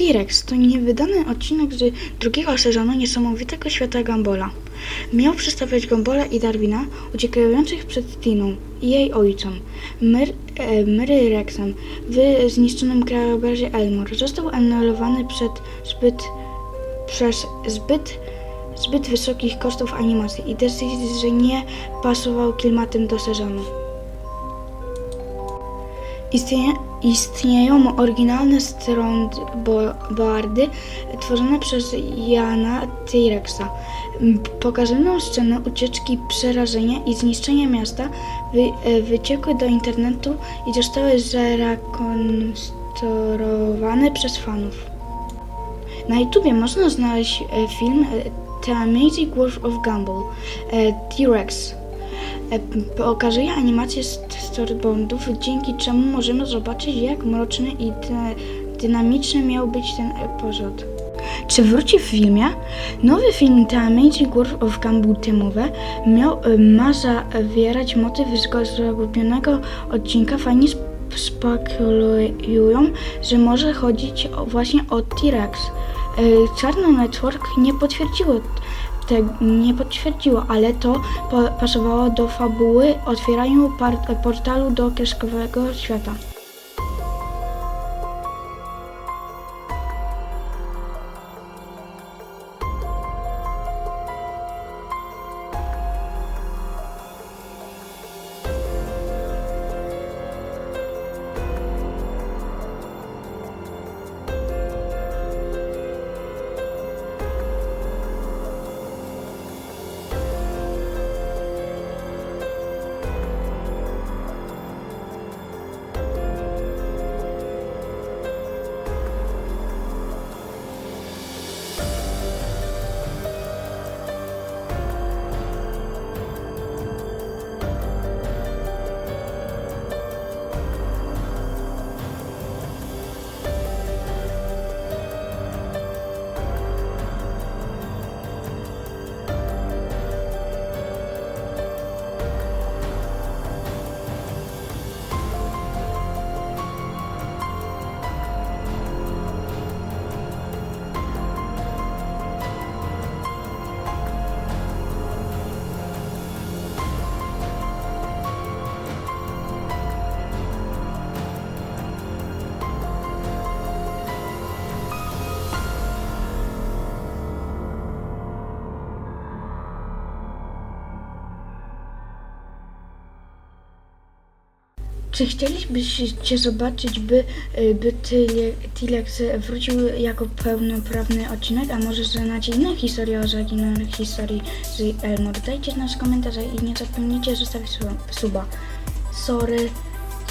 T-Rex to niewydany odcinek z drugiego sezonu Niesamowitego Świata Gumbola. Miał przedstawiać Gumbola i Darwina uciekających przed Tiną i jej ojcem, Myr, e, Myry Rexem, w zniszczonym krajobrazie Elmore. Został anulowany przed zbyt, przez zbyt, zbyt wysokich kosztów animacji i decyzji, że nie pasował klimatem do sezonu. Istnieje, istnieją oryginalne strondboardy tworzone przez Jana T-Rexa. Pokazują scenę ucieczki, przerażenia i zniszczenia miasta, wy, e, wyciekły do internetu i zostały zrekonstruowane przez fanów. Na YouTubie można znaleźć e, film e, The Amazing World of Gumball T-Rex. Pokazuje animację z dzięki czemu możemy zobaczyć, jak mroczny i dy- dynamiczny miał być ten epizod. Czy wróci w filmie? Nowy film The Amazing World of Gumball temowe miał, e, ma zawierać motyw z go- zrobionego odcinka. Fani sp- spekulują, że może chodzić właśnie o T-Rex. E, Czarno Network nie potwierdziło nie potwierdziło, ale to pasowało do fabuły otwieraniu par, portalu do kieszkowego świata. Czy chcielibyście zobaczyć, by, y, by T-Rex wrócił jako pełnoprawny odcinek, a może znacie inne historie o zaginionych historii z Elmore? Dajcie nas komentarze i nie zapomnijcie zostawić su- suba. Sorry,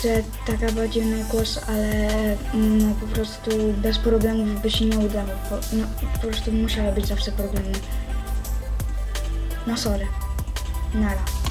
że taka bardziej na głos, ale mm, no, po prostu bez problemów by się nie udało. Po, no, po prostu musiały być zawsze problemy. No sorry. Nara.